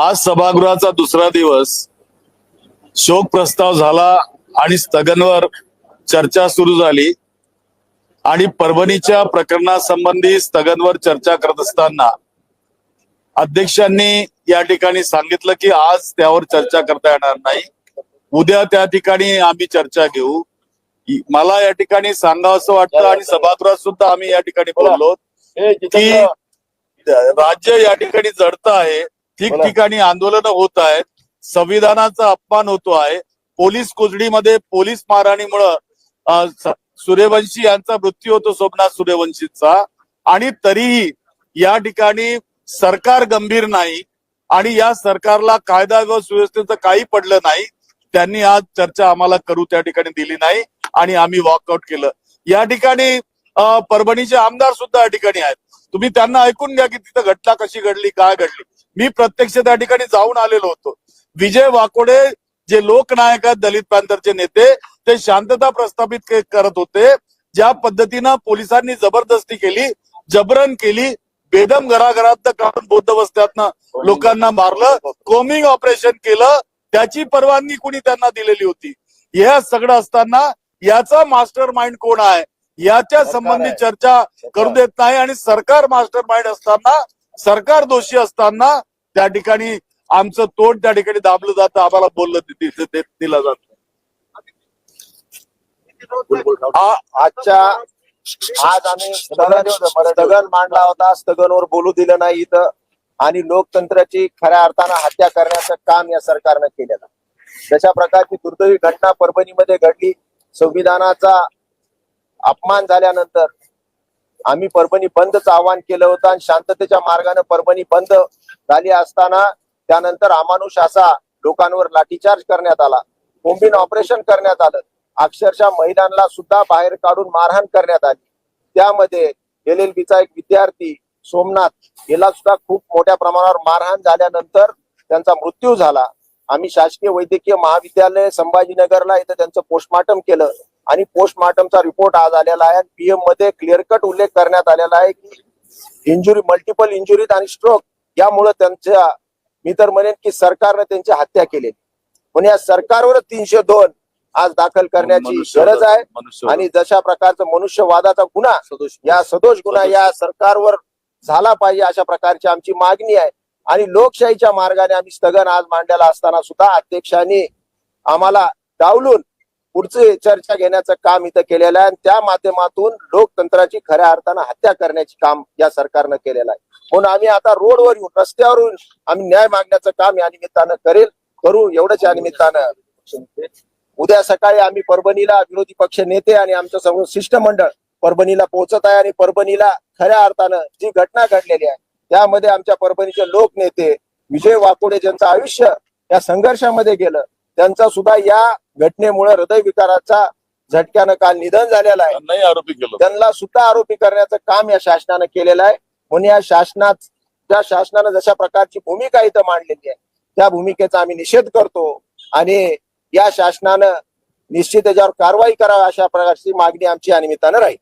आज सभागृहाचा दुसरा दिवस. शोक प्रस्ताव झाला आणि स्थगनवर चर्चा सुरू झाली. आणि परभणीच्या प्रकरणासंबंधी स्थगनवर चर्चा करत असताना अध्यक्षांनी या ठिकाणी सांगितलं की आज त्यावर चर्चा करता येणार नाही. उद्या त्या ठिकाणी आम्ही चर्चा घेऊ. मला या ठिकाणी सांगावं असं वाटतं आणि सभागृहात सुद्धा आम्ही या ठिकाणी बोललो की राज्य या ठिकाणी जडत आहे. ठिकठिकाणी आंदोलन होत आहेत. संविधानाचा अपमान होतो आहे. पोलीस कोजडीमध्ये पोलीस मारहाणीमुळं सूर्यवंशी यांचा मृत्यू होतो सोमनाथ सूर्यवंशीचा. आणि तरीही या ठिकाणी सरकार गंभीर नाही आणि या सरकारला कायदा व सुव्यवस्थेचं काही पडलं नाही त्यांनी आज चर्चा आम्हाला करू त्या ठिकाणी दिली नाही आणि आम्ही वॉकआउट केलं. या ठिकाणी परभणीचे आमदार सुद्धा या ठिकाणी आहेत. तुम्ही त्यांना ऐकून घ्या की तिथं घटना कशी घडली काय घडली. मी प्रत्यक्ष त्या ठिकाणी जाऊन आलेलो होतो. विजय वाकोडे जे लोकनायक आहेत दलित पॅंथरचे नेते ते शांतता प्रस्थापित करत होते. ज्या पद्धतीनं पोलिसांनी जबरदस्ती केली जबरन केली बेदम घराघरात काढून बौद्ध वस्त्यातनं लोकांना मारलं कोमिंग ऑपरेशन केलं त्याची परवानगी कुणी त्यांना दिलेली होती. हे सगळं असताना याचा मास्टर माइंड कोण आहे? याच्या संबंधी चर्चा करू देत नाही आणि सरकार मास्टर माइंड असताना सरकार दोषी असताना त्या ठिकाणी आमचं तोंड त्या ठिकाणी दाबलं जातं आम्हाला बोललं दिलं जातं. आ- आजच्या आज आम्ही स्थगन स्थगन मांडला होता स्थगनवर बोलू दिलं नाही इथं. आणि लोकतंत्राची खऱ्या अर्थानं हत्या करण्याचं काम या सरकारनं केलेलं जशा प्रकारची दुर्दैवी घटना परभणीमध्ये घडली संविधानाचा अपमान झाल्यानंतर आम्ही परभणी बंदचं आवाहन केलं होतं आणि शांततेच्या मार्गाने परभणी बंद झाली असताना त्यानंतर अमानुष असा लोकांवर लाठीचार्ज करण्यात आला. कोंबीन ऑपरेशन करण्यात आलं. अक्षरशः महिलांना सुद्धा बाहेर काढून मारहाण करण्यात आली. त्यामध्ये एल एल बीचा एक विद्यार्थी सोमनाथ याला सुद्धा खूप मोठ्या प्रमाणावर मारहाण झाल्यानंतर त्यांचा मृत्यू झाला. आम्ही शासकीय वैद्यकीय महाविद्यालय संभाजीनगरला इथं त्यांचं पोस्टमार्टम केलं. आणि पोस्टमार्टमचा रिपोर्ट आज आलेला आहे. पीएममध्ये क्लिअर कट उल्लेख करण्यात आलेला आहे की इंजुरी मल्टिपल इंजुरीज आणि स्ट्रोक यामुळे त्यांच्या मी तर म्हणेन की सरकारने त्यांची हत्या केली पण या सरकारवर तीनशे दोन आज दाखल करण्याची गरज आहे. आणि जशा प्रकारचा मनुष्यवादाचा गुन्हा या सदोष गुन्हा या सरकारवर झाला पाहिजे अशा प्रकारची आमची मागणी आहे. आणि लोकशाहीच्या मार्गाने आम्ही स्थगन आज मांडलेला असताना सुद्धा अध्यक्षांनी आम्हाला डावलून पुढची चर्चा घेण्याचं काम इथं केलेलं आहे. आणि त्या माध्यमातून लोकतंत्राची खऱ्या अर्थानं हत्या करण्याचे काम या सरकारनं केलेलं आहे. म्हणून आम्ही आता रोडवर येऊन रस्त्यावर येऊन आम्ही न्याय मागण्याचं काम या निमित्तानं करेल. करू एवढंच या निमित्तानं. उद्या सकाळी आम्ही परभणीला विरोधी पक्ष नेते आणि आमचं सर्व शिष्टमंडळ परभणीला पोहोचत आहे आणि परभणीला खऱ्या अर्थानं जी घटना घडलेली आहे त्यामध्ये आमच्या परभणीचे लोक नेते विजय वाकोडे ज्यांचं आयुष्य या संघर्षामध्ये गेलं त्यांचा सुद्धा या घटनेमुळे हृदयविकाराचा झटक्यानं काल निधन झालेलं आहे. त्यांनाही आरोपी केलं. त्यांना सुद्धा आरोपी करण्याचं काम या शासनानं केलेलं आहे. म्हणून या शासनात त्या शासनानं जशा प्रकारची भूमिका इथं मांडलेली आहे त्या भूमिकेचा आम्ही निषेध करतो आणि या शासनानं निश्चित त्याच्यावर कारवाई करावी अशा प्रकारची मागणी आमची या निमित्तानं राहील.